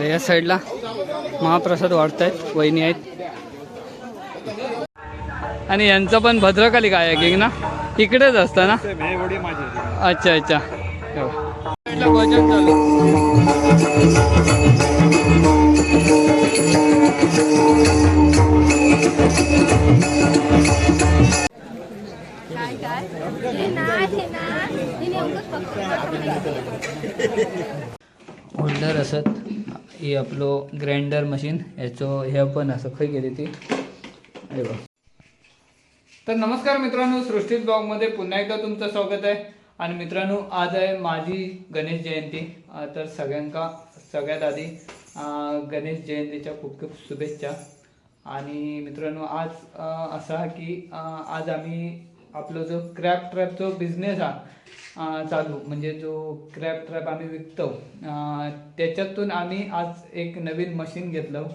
या साईडला महाप्रसाद वाढत आहेत वहिनी आहेत. आणि यांचं पण भद्रकाली काय आहे ना इकडेच असतं ना? अच्छा अच्छा. भजन चालू काय काय? हे असत ही आपलं ग्राइंडर मशीन याचं हे पण असं खंय गेली ती. हे बघ. तर नमस्कार मित्रांनो सृष्टी ब्लॉगमध्ये पुन्हा एकदा तुमचं स्वागत आहे. आणि मित्रांनो आज आहे माझी गणेश जयंती. तर सगळ्यांका सगळ्यात आधी गणेश जयंतीच्या खूप खूप शुभेच्छा. आणि मित्रांनो आज असा की आज आम्ही आपलं जो क्रॅप ट्रॅपचो बिझनेस हा चालू. म्हणजे जो क्रॅप ट्रॅप आम्ही विकतो त्याच्यातून आम्ही आज एक नवीन मशीन घेतलं.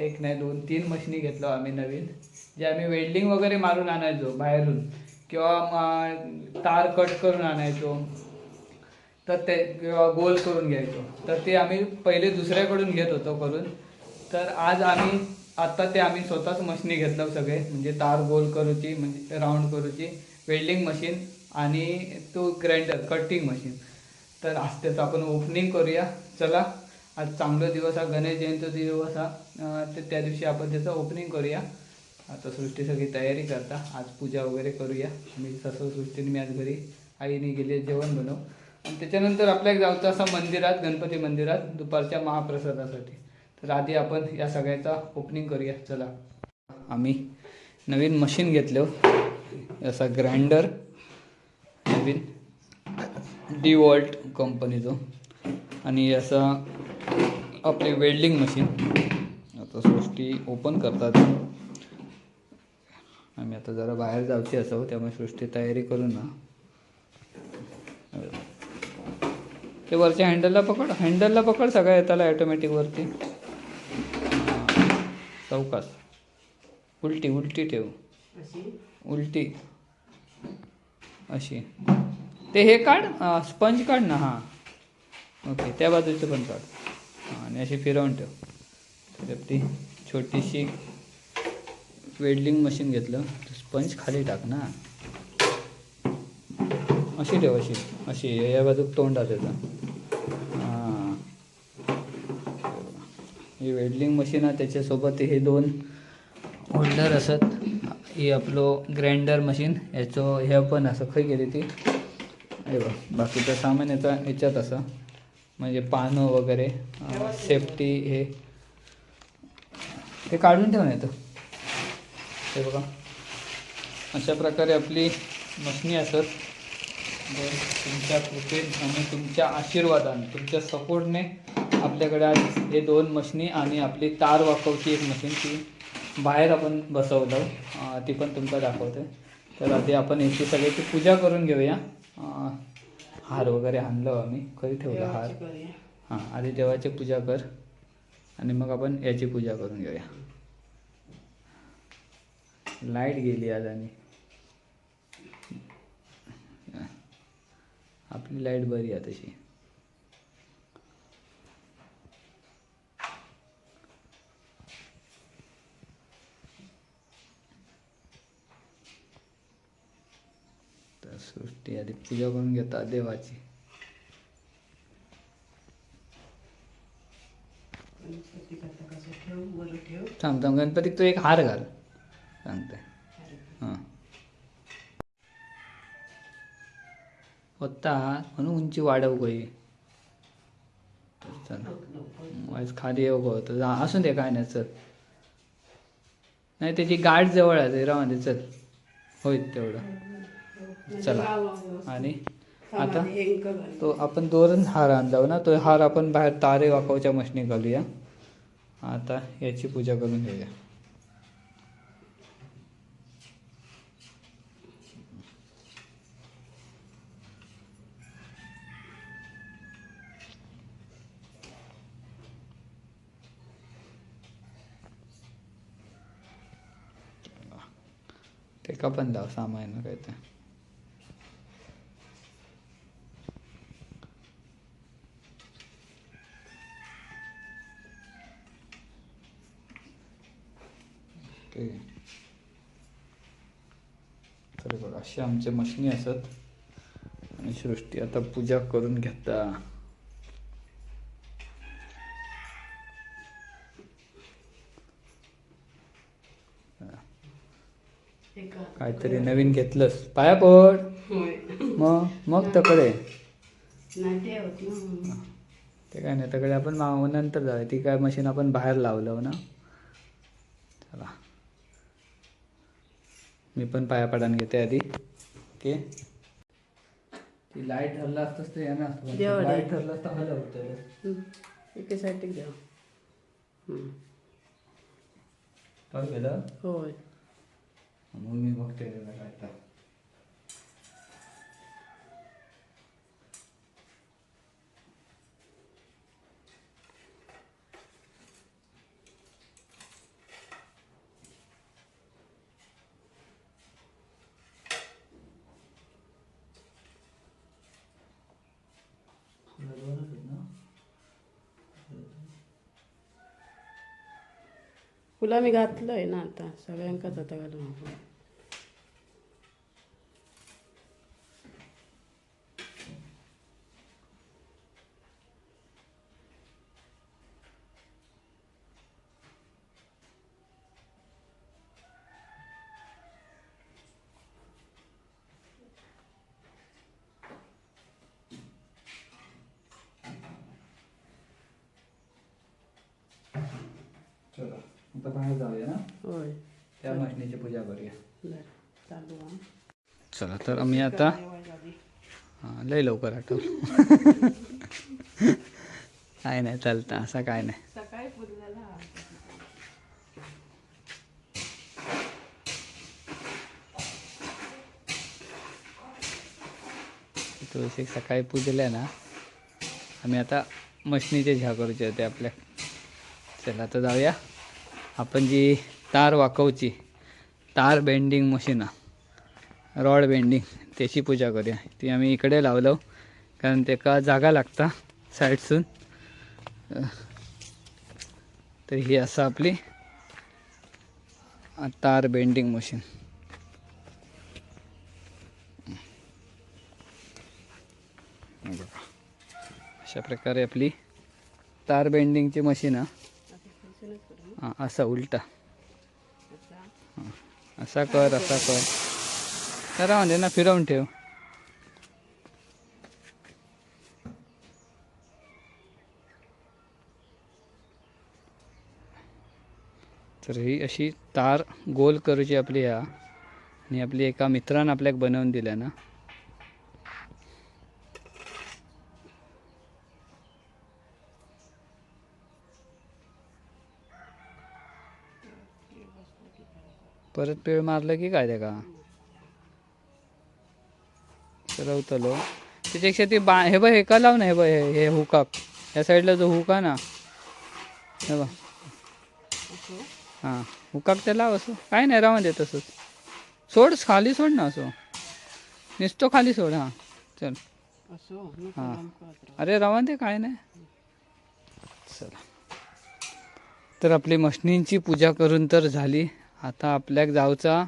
एक नाही दोन तीन मशीनी घेतलो आम्ही नवीन. जे आम्ही वेल्डिंग वगैरे मारून आणायचो बाहेरून. किंवा तार कट करून आणायचो. तर ते किंवा गोल करून घ्यायचो. तर ते आम्ही पहिले दुसऱ्याकडून घेत होतो करून. तर आज आम्ही आत्ता ते आम्ही स्वतःच मशीनी घेतलं सगळे. म्हणजे तार गोल करूची म्हणजे राऊंड करूची वेल्डिंग मशीन आणि तो ग्राइंडर कटिंग मशीन तर आज त्याचं आपण ओपनिंग करूया. चला आज चांगला दिवस हा गणेश जयंती दिवस हा. तर त्या दिवशी आपण त्याचं ओपनिंग करूया. आता सृष्टी सगळी तयारी करता. आज पूजा वगैरे करूया. मी तसं सृष्टीने मी आज घरी आईने गेले जेवण बनव आणि त्याच्यानंतर आपल्या एक जायचं असं मंदिरात गणपती मंदिरात दुपारच्या महाप्रसादासाठी. तर आधी आपण या सगळ्याचा ओपनिंग करूया. चला. आम्ही नवीन मशीन घेतलं हो. असा ग्राइंडर नवीन डी वॉल्ट कंपनीचं आणि असा आपली वेल्डिंग मशीन आता सृष्टी ओपन करतात. आम्ही आता जरा बाहेर जाऊची असो त्यामुळे सृष्टी तयारी करू ना. ते वरच्या हँडलला पकड हँडलला पकड सगळ्या येताला ॲटोमॅटिक वरती. चौकास. उलटी उलटी ठेव. उलटी. अशी. ते हे काढ स्पंज काढ ना हां. ओके त्या बाजूचं पण काढ. आणि अशी फिरवून ठेव. ती छोटीशी वेल्डिंग मशीन घेतलं. स्पंज खाली टाक ना. अशी ठेव अशी. अशी या बाजूक तोंड त्याचं ही वेल्डिंग मशीन आहे त्याच्यासोबत हे दोन होल्डर असत. ही आपलं ग्राइंडर मशीन याचं हे पण असं खंय गेली ती. अरे बा बाकीचं सामान याचा याच्यात असं. म्हणजे पानं वगैरे सेफ्टी हे. हे काढून ठेवून येतं हे बघा. अशा प्रकारे आपली मशनी असत. तुमच्या कृपेत आणि तुमच्या आशीर्वादाने तुमच्या सपोर्टने आपल्याकडे आज हे दोन मशनी आणि आपली तार वाकवची एक मशीन ती बाहेर आपण बसवलं. ती पण तुमका दाखवते. तर आधी आपण याची सगळ्याची पूजा करून घेऊया. हार वगैरे आणलं आम्ही. खरी ठेवलं हार? हां आधी देवाची पूजा कर. आणि मग आपण याची पूजा करून घेऊया. लाइट गेली आज आणि. आपली लाइट बरी आहे तशी तर सृष्टी आधी पूजा करून घेतात देवाची. थांब थांब गणपतीक तो एक हार घाल. सांगते. हां. होता म्हणून उंची वाढव गई आज खाली येऊ गो तर जा- असून दे काय नाही चल. नाही त्याची गाठ जवळ आहे राहून दे चल. होईल तेवढं. चला. आणि आता तो आपण दोन हार आणला ना तो हार आपण बाहेर तारे वाकवच्या मशनी घालूया. आता याची पूजा करून घेऊया. ते का पण दाव सामान काय ते ओके तर बघा असे आमचे मशनी असत. आणि सृष्टी आता पूजा करून घेता. काहीतरी नवीन घेतलंस. पाया पड. मग मग तकडे. ते काय नाही तकडे आपण नंतर जाऊया. ती काय मशीन आपण बाहेर लावलं ना. चला. मी पण पाया पडान घेते आधी. ओके. ती लाइट हल्ला असतंच ते ना. जेवढे. लाइट हल्ला असतं हल्ला होतं एके द्या काय केलं होय. मग मी बघते काय तर. बरोबरच आहे ना? फुलं मी घातलं आहे ना आता. सगळ्यांकाच आता घालून. आता बाहेर जाऊया ना? होय. त्या मशनीची पूजा करूया. बरं चालू हा. चला तर आम्ही आता हां लय लवकर आठवलं. काय नाही चालतं. असं काय नाही. सकाळी तुळशी सकाळी पूजल्या ना आम्ही आता मशनीचे झा करूचे होते आपल्या. चला आता जाऊया. आपण जी तार वाकवची तार बेंडिंग मशीन रॉड बेंडिंग त्याची पूजा करूया. ती आम्ही इकडे लावलो कारण तेका जागा लागता साईडसून. तर ही असं आपली तार बेंडिंग मशीन अशा प्रकारे आपली तार बेंडिंगची मशीन आहे हां असा उलटा. असा कर असा कर. करा म्हणजे ना फिरवून ठेव. तर ही अशी तार गोल करूची आपली ह्या आणि आपली एका मित्रान आपल्याक बनवून दिल्या ना. परत पेळ मारलं की काय का? सरवतलो त्याच्यापेक्षा ते बा हे बघ हे का लाव ना हे बघ हे हुकाक या साईडला जो हुक ना हे बघ. हां हुकाक ते लाव असं. काय नाही राहून दे तसंच. सोड खाली सोड ना असं. नुसतं खाली सोड हां. चल. हा. अरे रावण दे काय नाही. चला. तर आपली मशनींची पूजा करून तर झाली. आता आपल्याक जाऊचा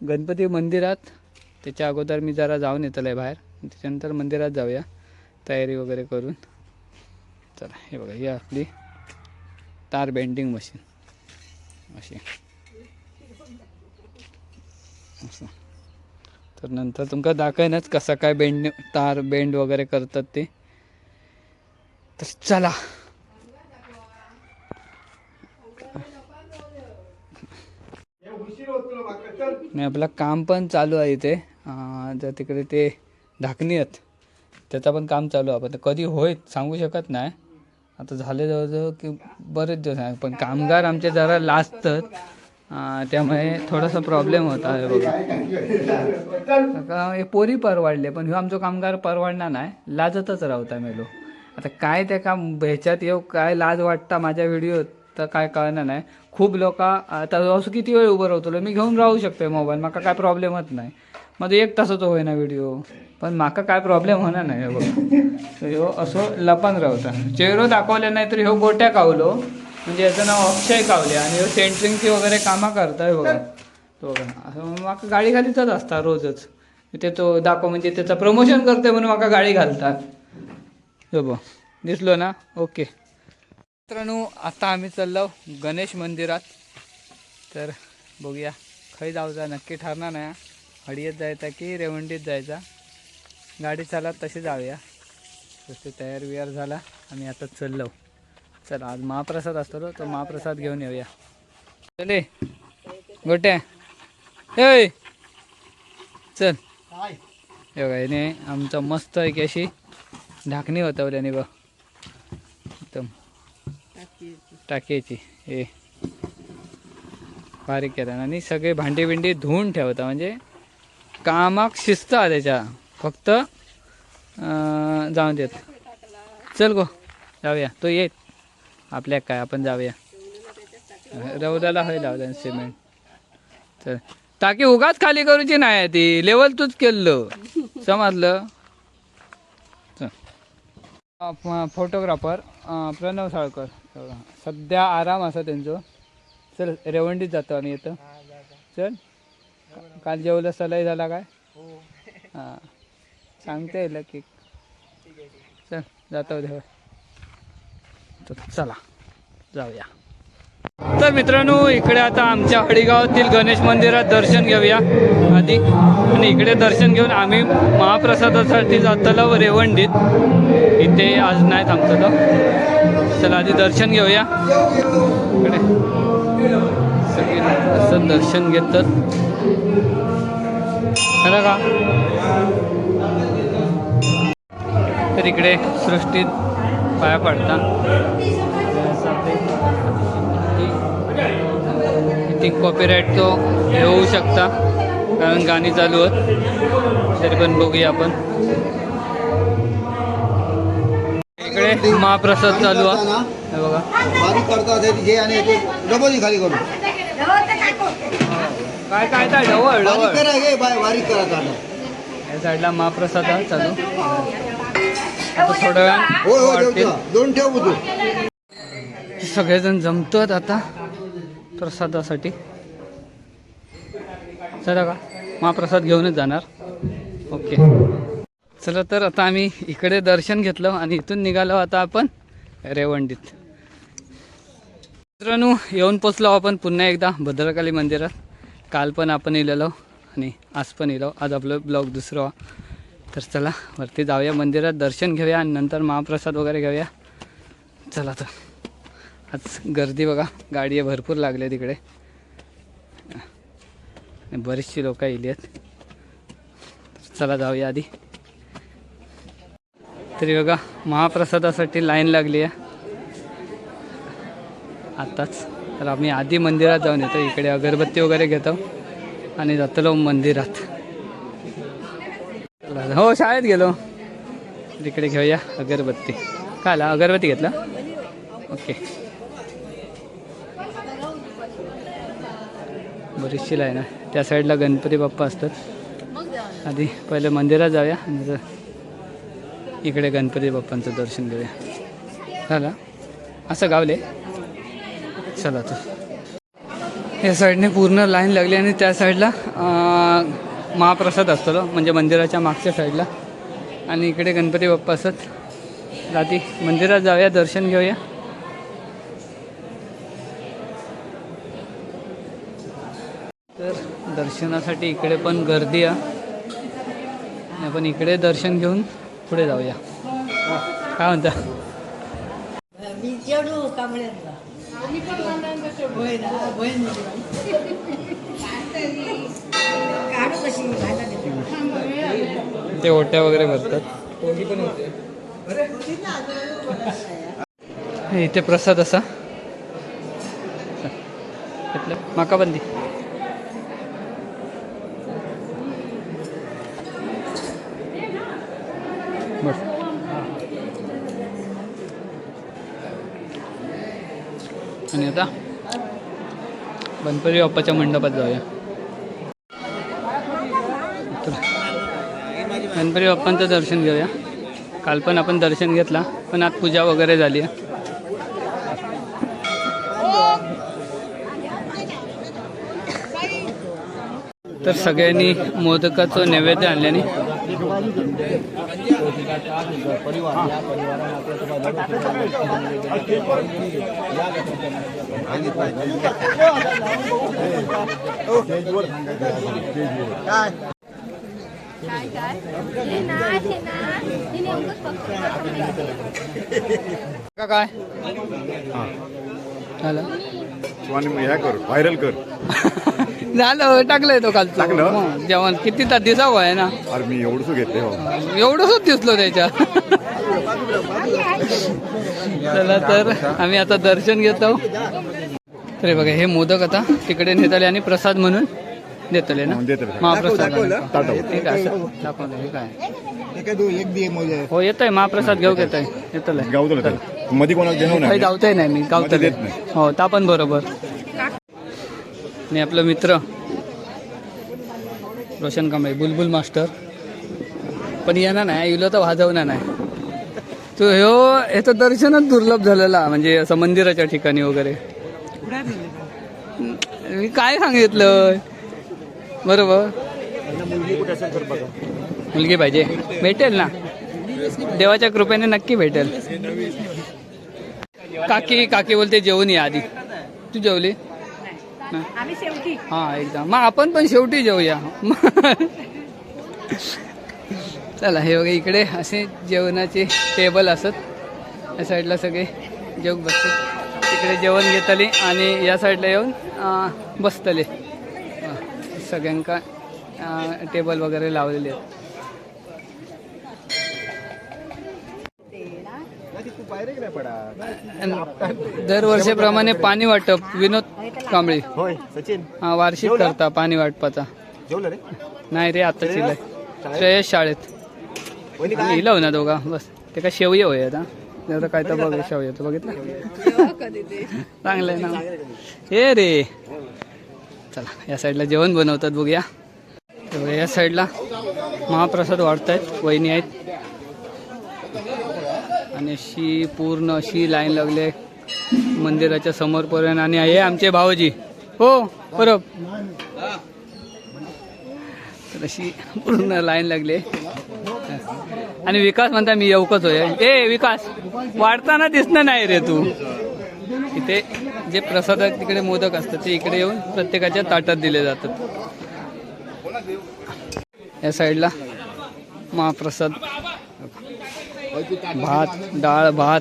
गणपती मंदिरात त्याच्या अगोदर मी जरा जाऊन येतलं आहे बाहेर. त्याच्यानंतर मंदिरात जाऊया. तयारी वगैरे करून. चला हे बघा ही आपली तार बेंडिंग मशीन. अशी. असं. तर नंतर तुमका दाखवनच कसं काय बेंड तार बेंड वगैरे करतात ते. तर चला. नाही आपलं काम पण चालू आहे इथे. जर तिकडे ते ढाकणी आहेत त्याचं पण काम चालू आहे. आपण कधी होईल सांगू शकत नाही. आता झाले जवळजवळ की बरेच दिवस आहे पण कामगार आमचे जरा लाजतात. त्यामुळे थोडासा प्रॉब्लेम होता आहे बघा. हे पोरी परवाडले पण ह्यो आमचो कामगार परवाडणार नाही. लाजतच रावता मेलो. आता काय त्या काम ह्याच्यात येऊ काय लाज वाटता माझ्या व्हिडिओत तर काय कळणार नाही. खूप लोक आता असं किती वेळ उभं राहतो मी घेऊन राहू शकतो मोबाईल माका काय प्रॉब्लेमच नाही. माझं एक तासाचो होईना व्हिडिओ पण माका काय प्रॉब्लेम होणार नाही हे ह्यो असो लपान रावता चेहरो दाखवले नाही तर ह्यो गोट्या कावलो. म्हणजे याचं नाव अक्षय कावले आणि ह्यो सेंटरिंगची वगैरे कामं करताय बघा. तो बघा. असं माका गाडी घालीतच असता रोजच. ते तो दाखव म्हणजे त्याचं प्रमोशन करते म्हणून माका गाडी घालतात. हो बघ. दिसलो ना? ओके. मित्रांनो आता आम्ही चाललो गणेश मंदिरात. तर बघूया खै जाऊचा नक्की ठरणार नाही हडियत जायचा की रेवंडीत जायचा? गाडी चालत तशी जाऊया. तसे तयार वियार झाला आम्ही आता चाललो. चला आज महाप्रसाद असतो ना, तो महाप्रसाद घेऊन येऊया. चले गोट्या. ए! चल. हे बघा याने आमचं मस्त एक अशी ढाकणी होतवल्याने बघ. टाकीची. हे बारीक केल्यानं आणि सगळे भांडी बिंडी धुवून ठेवता. म्हणजे कामाक शिस्त आहे त्याच्या. फक्त जाऊन देत. चल गो जाऊया. तो येत आपल्या काय आपण जाऊया. रौदाला हय लावलं सिमेंट. चल. टाकी उगाच खाली करूची नाही ती. लेवल तूच केलं. समजलं? फोटोग्राफर प्रणव साळकर. सध्या आराम असा त्यांचं. चल रेवंडीत जातो आम्ही येतं चल. काल जेवलं सलाई झाला काय? हां. सांगता येईल की. चल जातो देव तर चला जाऊया. तर मित्रांनो इकडे आता आमच्या हडीगावातील गणेश मंदिरात दर्शन घेऊया. आधी आणि इकडे दर्शन घेऊन आम्ही महाप्रसादासाठी जातलो रेवंडीत. इथे आज नाही थांबतलो चला आधी दर्शन घेऊया. इकडे. सगळे असं दर्शन घेतात. खरं का? तर इकडे सृष्टीत पाया पडतात. ती कॉपीराईट तो येऊ शकता कारण गाणी चालू आहेत. तरी पण बघूया आपण. इकडे महाप्रसाद चालू आहे. हे बघा. बारीक करतात हे घे आणि डबल खाली करून. काय काय काय? ढवळ ढवळ. करा हे बाय बारीक करा चालू. या साईडला महाप्रसाद आहे चालू. आता थोड्या वेळ ठेव दोन ठेव सगळेजण जमतात आता प्रसादासाठी. चला का महाप्रसाद घेऊनच जाणार. ओके. चला तर आता आम्ही इकडे दर्शन घेतलं आणि इथून निघालो आता आपण रेवंडीत. मित्रांनो येऊन पोचलो आपण पुन्हा एकदा भद्रकाली मंदिरात. काल पण आपण इलेलो आणि आज पण इलो आज आपलं ब्लॉग दुसरं तर चला वरती जाऊया मंदिरात दर्शन घेऊया आणि नंतर महाप्रसाद वगैरे घेऊया. चला तर. आज गर्दी बघा गाडी भरपूर लागल्या तिकडे बरीचशी लोक येली आहेत चला जाऊया आधी. तरी बघा महाप्रसादासाठी लाईन लागली आहे. आताच तर आम्ही आधी मंदिरात जाऊन येतो. इकडे अगरबत्ती वगैरे घेतो आणि जातलो मंदिरात. हो शाळेत गेलो. तिकडे घेऊया अगरबत्ती. काय आला अगरबत्ती घेतला? ओके. बरीचशी लाईन आहे. त्या साईडला गणपती बाप्पा असतात. आधी पहिले मंदिरात जाऊया. नंतर इकडे गणपती बाप्पांचं दर्शन घेऊया. झालं? असं गावले? चला तर. या साईडने पूर्ण लाईन लागली आणि त्या साईडला महाप्रसाद असतो. म्हणजे मंदिराच्या मागच्या साईडला. आणि इकडे गणपती बाप्पा असत. रात्री मंदिरात जाऊया दर्शन घेऊया. तर दर्शनासाठी इकडे पण गर्दी आहे. आपण इकडे दर्शन घेऊन पुढे जाऊया. काय म्हणता? ते ओट्या वगैरे भरतात. हे इथे प्रसाद असा. माका बंदी गणपती बाप्पाच्या मंडपात जाऊया. गणपती बाप्पांचं दर्शन घेऊया. काल पण आपण दर्शन घेतला पण आज पूजा वगैरे झाली आहे. तर सगळ्यांनी मोदकाचं नैवेद्य आणल्याने काय काय हे ना हे ना हे नेमकंच फक्त का काय झालं शिवानी मग ह्या कर व्हायरल कर झालं टाकलंय तो कालचं. टाकलं? मग जेवण. किती तास दिसावं आहे ना. अरे मी एवढंच घेतले हो. एवढंच दिसलो त्याच्यात चला तर आम्ही आता दर्शन घेतो. तर हे बघा हे मोदक आता तिकडे नेताले आणि प्रसाद म्हणून देतले ना. म्हणून देतले. महाप्रसाद. हे काय असं? दाखवलं हे काय? एक दो एक दे मोजे हो येतोय महाप्रसाद घेऊ घेतोय येतलंयमध्ये कोणाला देणं काही नाही जावतंय नाही मी गावतले मध्ये देत नाही. हो ता पण बरोबर. आणि आपलं मित्र रोशन कांबळे बुलबुल मास्टर. पण येणार नाही इलो तर वाजवणार नाही. तो ह्यो तर दर्शनच दुर्लभ झालेला म्हणजे असं मंदिराच्या ठिकाणी वगैरे. मी काय सांगितलं बरोबर. मुलगी पाहिजे. भेटेल ना? देवाच्या कृपेने नक्की भेटेल. काकी काकी बोलते जेवून या आधी. तू जेवली? हा एकदम. मग आपण पण शेवटी जेवूया चला हे बघा इकडे असे जेवणाचे टेबल असत. या साईडला सगळे जेवण बसतात तिकडे जेवण घेतले आणि या साईडला येऊन बसतले. सगळ्यांका टेबल वगैरे लावलेले आहेत. दरवर्षीप्रमाणे पाणी वाटप विनोद कांबळे. होय सचिन. हा वार्षिक करता पाणी वाटपाचा. जेवलं रे? नाही रे आता चिलाय श्रेयस शाळेत. आम्ही इलाव ना दोघा बस. ते काय शेवय होय आता. आता काय तर बघ शेवय येतो बघितलं? चांगलं आहे ना. हे रे. चला या साईडला जेवण बनवतात बघूया. हे बघा, या साईडला महाप्रसाद वाढतायत वहिनी आहेत. आणि अशी पूर्ण अशी लाईन लागली आहे. मंदिराच्या समोरपर्यंत आणि हे आमचे भावजी हो बरोबर. तर अशी पूर्ण लाईन लागले आणि विकास म्हणता मी येऊकच होय. ए विकास वाढताना दिसणं नाही रे तू. इथे जे प्रसाद तिकडे मोदक असतात ते इकडे येऊन प्रत्येकाच्या ताटात दिले जातात. या साईडला महाप्रसाद. भात डाळ भात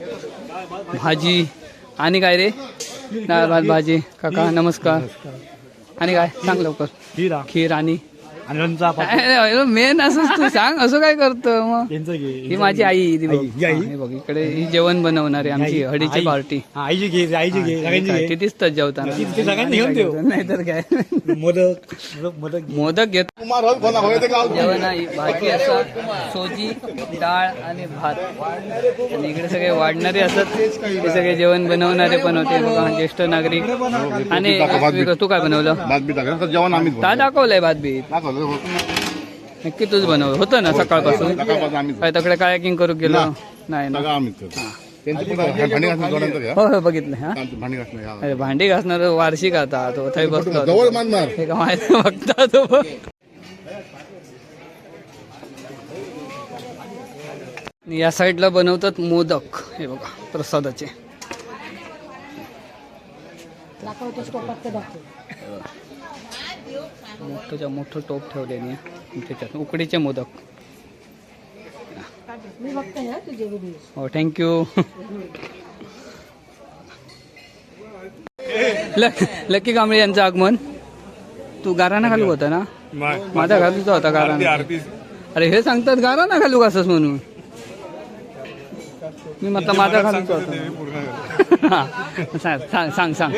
भाजी. आणि काय रे? डाळ भात भाजी. काका नमस्कार. आणि काय? सांग लवकर. खीर आणि? आणि रंजा मेन असंच तू सांग असं काय करतं? मग यांचं घे ही माझी आई ती बघ. आई, ही आई? हा, हे बघ इकडे ही जेवण बनवणारी आमची हडीची आई. पार्टी. हा, आईची घे आईची घे सगळ्यांची ते घे. दिसतात जेवताना. ती- ती सगळ्यांनी घेऊन ठेव. नाहीतर काय. मोदक मोदक- मोदक घे. मोदक घेत. हो, जेवण आहे भाजी असं सोजी डाळ आणि भात. आणि इकडे सगळे वाढणारे असत ते सगळे जेवण बनवणारे पण होते बघा ज्येष्ठ नागरिक. आणि तू काय बनवलं? भात बी टाका जेवण आम्हीच का दाखवलंय भात बीत. हो. नक्की तूच बनवलं होतं ना सकाळपासून? सकाळपासून आम्हीच काय तकडे कायाकिंग करू गेलो? नाही ना. सगळं भांडी घासणं घ्या हो हो बघितलं हा. आमची भांडी घासणं घ्या अरे भांडी घासणार वार्षिक आता? तो थंय बसतो जवळ मानणार. हे का माहिती बघता तो. आणि या साईडला बनवतात मोदक. हे बघा प्रसादाचे. मोठंच्या मोठं टोप ठेवले त्याच्यात उकडीचे मोदक. हो थँक्यू लकी कांबळे यांचं आगमन. तू गाराणा घालू होता ना? माझा घालूचा होता गाराणा अरे हे सांगतात गाराणा घालू असंच म्हणून? मी म्हटलं माझा घालूचा होता सांग सांग सांग. सांग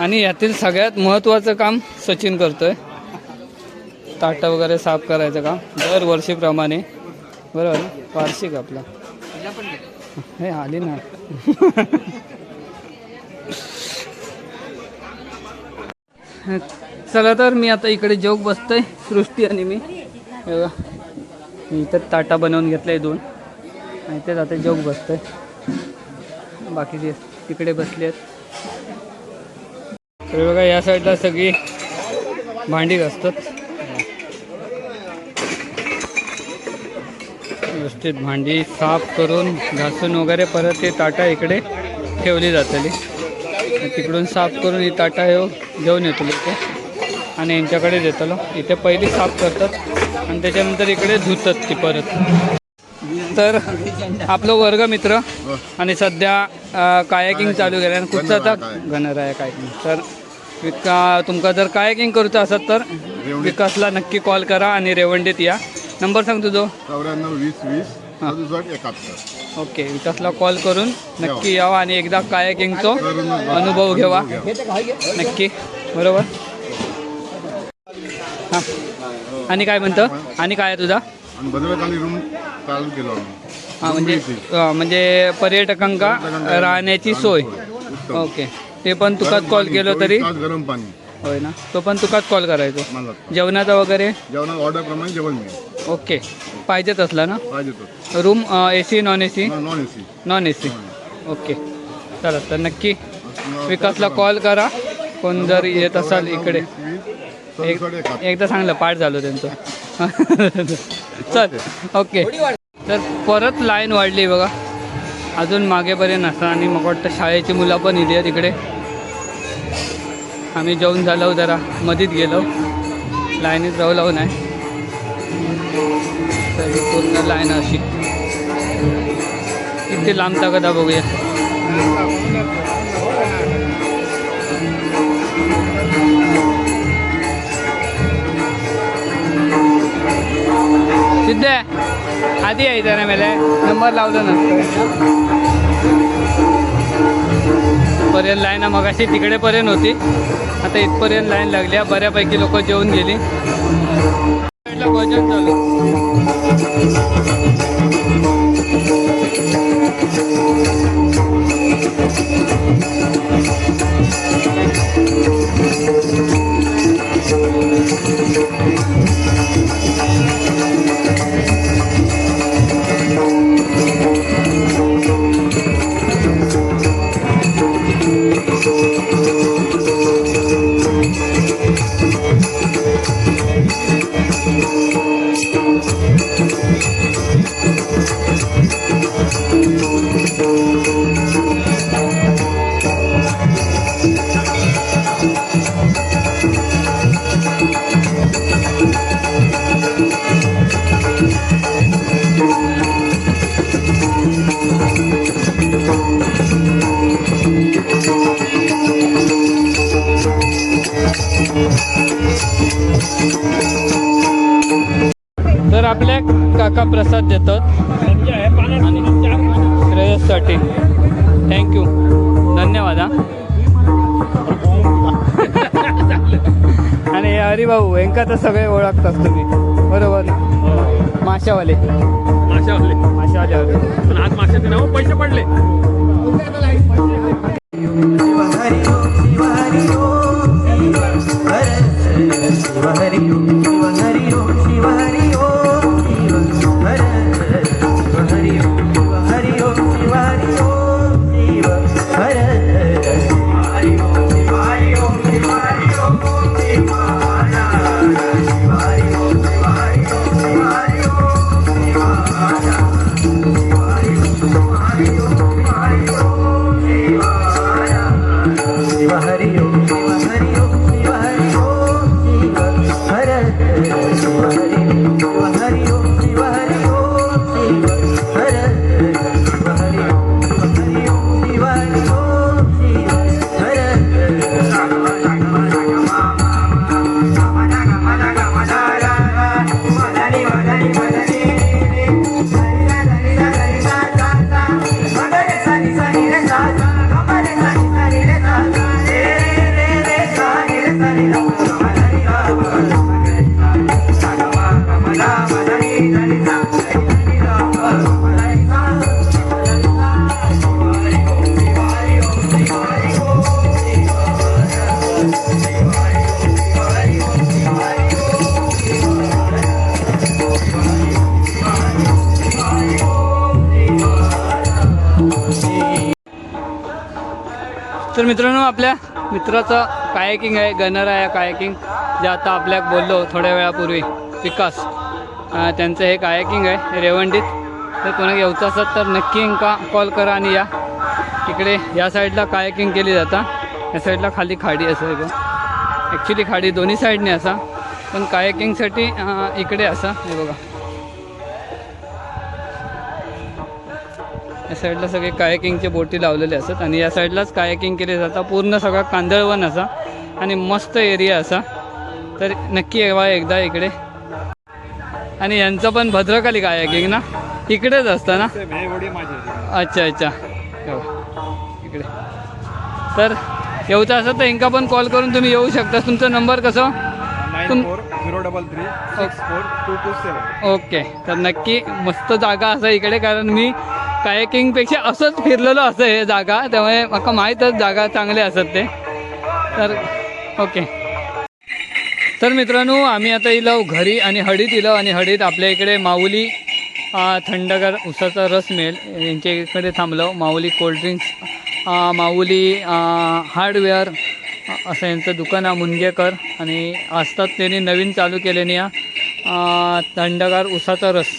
आणि यातील सगळ्यात महत्वाचं काम सचिन करतोय. ताटं वगैरे साफ करायचं काम दरवर्षीप्रमाणे. बरोबर वार्षिक आपला. हे आली ना. चला तर मी आता इकडे जोग बसतोय सृष्टी आणि मी. इथं ताटा बनवून घेतलंय दोन. आणि तेच आता जोग बसतोय. बाकीचे तिकडे बसले आहेत तर बघा या साईडला सगळी भांडी घासतात. व्यवस्थित भांडी साफ करून घासून वगैरे परत ते ताटा इकडे ठेवली जातली. तिकडून साफ करून ही ताटा येऊ घेऊन येतो इथे आणि यांच्याकडे देतलो. इथे पहिली साफ करतात आणि त्याच्यानंतर इकडे धुतात ती परत. तर आपलं वर्ग मित्र आणि सध्या कायाकिंग चालू केलं आणि कुठचं आता गणराया कायाकिंग. तर विका तुमका जर कायाकिंग करूचं असत तर विकासला नक्की कॉल करा आणि रेवंडीत या. नंबर सांग तुझो. चौऱ्याण्णव वीस वीस सदुसष्ट एकाहत्तर. ओके विकासला कॉल करून नक्की यावा आणि एकदा कायाकिंगचो अनुभव घ्यावा नक्की. बरोबर? हां. आणि काय म्हणतं? आणि काय आहे तुझा? आणि भद्रकाली रूम चालू केलो आम्ही. हां म्हणजे म्हणजे पर्यटकांका राहण्याची सोय. उत्तम. ओके. ते पण तुकाच कॉल केलं चोवीस तरी? तास गरम पाणी. होय ना? तो पण तुकाच कॉल करायचो. मला जेवणाचा वगैरे? जेवणात ऑर्डर प्रमाणे जेवण मिळेल ओके. पाहिजेच असला ना? पाहिजे तो room A C non A C non A C non A C okay. चला तर नक्की विकासला कॉल करा. कोण जर येत असाल इकडे. एक एकदा सांगलं पाठ झालं त्यांचं. चल ओके. तर परत लाईन वाढली बघा. अजून मागेपर्यंत असं आणि मग वाटतं शाळेची मुलं पण इथे आहेत इकडे. आम्ही जेवून झालो जरा मधीत गेलो. लाईनीत राहू नाही तर पूर्ण लाईन अशी. किती लांब ताकदा बघूया. आधी यायचं ना मला नंबर लावला नसतं पर्यंत लाईन मगाशी तिकडे पर्यंत होती. आता इथपर्यंत लाईन लागली आहे. बऱ्यापैकी लोक जेवून गेली. चालू आणि हरिभाऊ यांका तर सगळे ओळखतात तुम्ही बरोबर ना माशावाले माशावाले माशावाले पण आज माशाचे नाव पैसे पडले तर मित्रांनो आपल्या मित्राचा कायाकिंग आहे गनर आहे कायाकिंग. जे आता आपल्याक बोललो थोड्या वेळापूर्वी विकास. त्यांचं हे कायाकिंग आहे रेवंडीत. तर कोणाक येऊचं असत तर नक्की इंका कॉल करा आणि या. इकडे या साईडला कायाकिंग केली जाता. या साईडला खाली खाडी असं आहे ॲक्च्युली खाडी दोन्ही साईडने असा. पण कायाकिंगसाठी इकडे असा. हे बघा. या साईडला सगळे कायाकिंगचे बोटी लावलेले असतात आणि या साईडलाच कायाकिंग केले जातात पूर्ण सगळा कांदळवन असा. आणि मस्त एरिया असा. तर नक्की येवा एकदा इकडे. आणि यांचं पण भद्रकाली कायाकिंग ना इकडेच असतं ना? अच्छा अच्छा. हो. इकडे. तर येऊचं असं तर इंका पण कॉल करून तुम्ही येऊ शकता. तुमचा नंबर कसं? तुम zero double three six four two two seven okay. तर नक्की मस्त जागा असं इकडे कारण मी कायाकिंगपेक्षा असंच फिरलेलो असं हे जागा. त्यामुळे म्हाका माहीतच जागा चांगले असत ते. तर ओके. तर मित्रांनो आम्ही आता इलो घरी आणि हळीत इलो आणि हळीत आपल्या इकडे माऊली थंडगार उसाचा रस मिळेल. यांच्या इकडे थांबलो. माऊली कोल्ड्रिंक्स माऊली हार्डवेअर असं यांचं दुकान आहे मुनगेकर. आणि असतात त्यांनी नवीन चालू केल्याने या थंडगार उसाचा रस.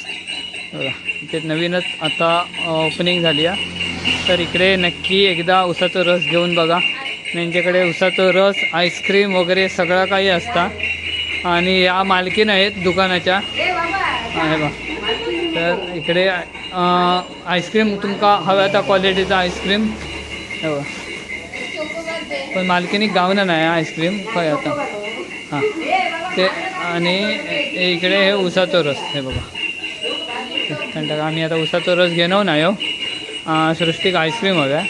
ते इथे नवीनच आता ओपनिंग झाली आहे. तर इकडे नक्की एकदा उसाचा रस घेऊन बघा. त्यांच्याकडे उसाचं रस आईस्क्रीम वगैरे सगळं काही असतं. आणि या मालकीन आहेत दुकानाच्या. आहे बा तर इकडे आईस्क्रीम तुमका हव्या त्या क्वालिटीचा आईस्क्रीम. हे बा पण मालकीनी गावना नाही आईस्क्रीम काय आता. हां. ते आणि इकडे हे उसाचं रस हे बघा. कारण आम्ही आता उसाचो रस घेणार नाही हो. सृष्टीक आईस्क्रीम हव्या.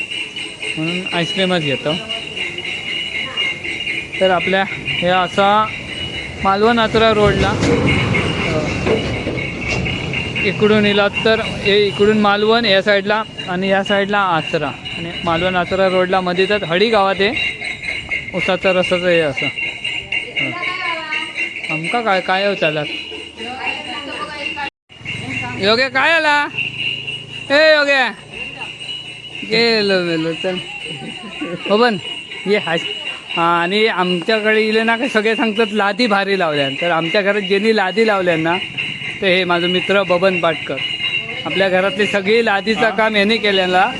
म्हणून आईस्क्रीमच घेतो. तर आपल्या हे असा मालवण आचरा रोडला. इकडून इलात तर हे इकडून मालवण या साईडला आणि या साईडला आचरा आणि मालवण आचरा रोडला मध्ये तर हळी गावात आहे. उसाचा रसाचं हे असं. आमका काय काय हो चालत? योगे काय आला? ए योगे गेलो गेलो चल. हो पण ये हाय. आणि आमच्याकडे इले ना काय सगळे सांगतात लादी भारी लावल्या. तर आमच्या घरात ज्यांनी लादी लावल्या ना ते हे माझं मित्र बबन पाटकर. आपल्या घरातली सगळी लादीचं काम यांनी केलेला.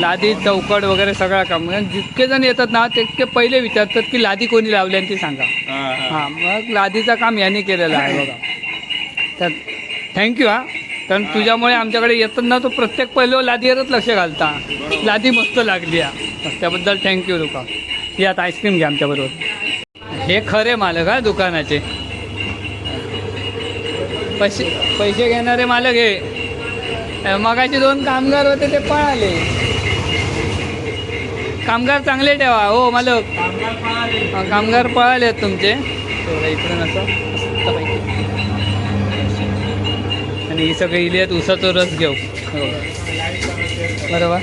लादी चौकट वगैरे सगळं काम. म्हणजे जितके जण येतात ना तितके पहिले विचारतात की लादी कोणी लावली आणि ती सांगा. हां मग लादीचं काम यांनी केलेलं आहे बघा. तर थँक्यू हा. कारण तुझ्यामुळे आमच्याकडे येतात ना तो प्रत्येक पहिलं लादीवरच लक्ष घालता. लादी मस्त लागली हा. त्याबद्दल थँक्यू तुका यात आईस्क्रीम घ्या आमच्याबरोबर हे खरे मालक हा दुकानाचे. पैसे पैसे घेणारे मालक हे. मगाचे दोन कामगार होते ते पळाले. कामगार चांगले ठेवा हो मालक. कामगार पळाले आहेत तुमचे. इकडून असं आणि ही सगळी इली आहेत उसाचा रस घेऊ. हो. बरोबर?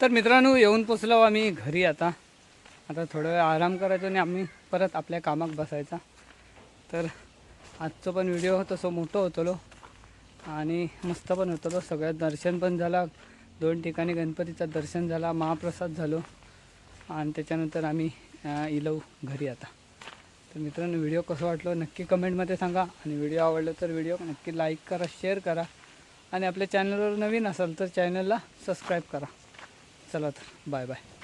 तर मित्रांनो येऊन पोचलो आम्ही घरी आता. आता थोडा वेळ आराम करायचो आणि आम्ही परत आपल्या कामात बसायचा. तर आजचं पण व्हिडिओ तसं मोठं होतलो आणि मस्त पण होतलो. सगळ्यात दर्शन पण झाला. दोन ठिकाणी गणपतीचं दर्शन झाला. महाप्रसाद झालो. आणि त्याच्यानंतर आम्ही अं, घरी आता. तर मित्रांनो व्हिडिओ कसं वाटलो नक्की कमेंटमध्ये सांगा. आणि व्हिडिओ आवडलं तर व्हिडिओ नक्की लाईक करा शेअर करा. आणि आपल्या चॅनलवर नवीन असाल तर चॅनलला सबस्क्राईब करा. चला तर. Bye bye.